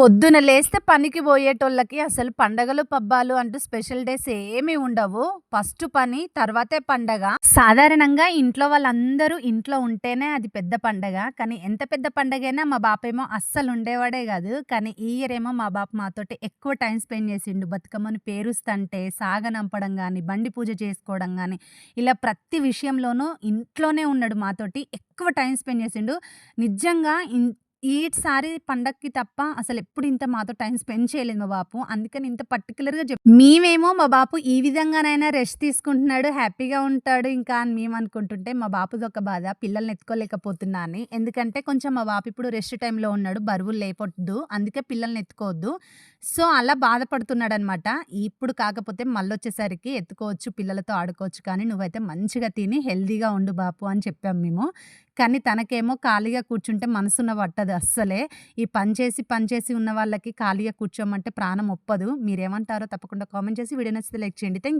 పొద్దున లేస్తే పనికి పోయేటోళ్ళకి అసలు పండగలు పబ్బాలు అంటూ స్పెషల్ డేస్ ఏమీ ఉండవు. ఫస్ట్ పని తర్వాతే పండగ. సాధారణంగా ఇంట్లో వాళ్ళందరూ ఇంట్లో ఉంటేనే అది పెద్ద పండగ. కానీ ఎంత పెద్ద పండగైనా మా బాపేమో అస్సలు ఉండేవాడే కాదు. కానీ ఈ ఇయర్ ఏమో మా బాప మాతోటి ఎక్కువ టైం స్పెండ్ చేసిండు. బతుకమ్మని పేరుస్తంటే సాగనంపడం కానీ బండి పూజ చేసుకోవడం కానీ ఇలా ప్రతి విషయంలోనూ ఇంట్లోనే ఉన్నాడు మాతోటి ఎక్కువ టైం స్పెండ్ చేసిండు. నిజంగా ఇన్ ఈసారి పండక్కి తప్ప అసలు ఎప్పుడు ఇంత మాతో టైం స్పెండ్ చేయలేదు మా బాపు. అందుకని ఇంత పర్టికులర్గా చెప్ మేమేమో మా బాపు ఈ విధంగానైనా రెస్ట్ తీసుకుంటున్నాడు హ్యాపీగా ఉంటాడు ఇంకా అని మేము అనుకుంటుంటే మా బాపుది ఒక బాధ పిల్లల్ని ఎత్తుకోలేకపోతున్నా అని ఎందుకంటే కొంచెం మా బాపు ఇప్పుడు రెస్ట్ టైంలో ఉన్నాడు బరువులు లేపొద్దు అందుకే పిల్లల్ని ఎత్తుకోవద్దు. సో అలా బాధపడుతున్నాడు అనమాట ఇప్పుడు కాకపోతే మళ్ళీ వచ్చేసరికి ఎత్తుకోవచ్చు పిల్లలతో ఆడుకోవచ్చు కానీ నువ్వైతే మంచిగా తిని హెల్దీగా ఉండు బాపు అని చెప్పాము మేము. కానీ తనకేమో ఖాళీగా కూర్చుంటే మనసున్న పట్టదు అస్సలే. ఈ పని చేసి పని చేసి ఉన్న వాళ్ళకి ఖాళీగా కూర్చోమంటే ప్రాణం ఒప్పదు. మీరేమంటారో తప్పకుండా కామెంట్ చేసి వీడియో నచ్చితే లైక్ చేయండి. థ్యాంక్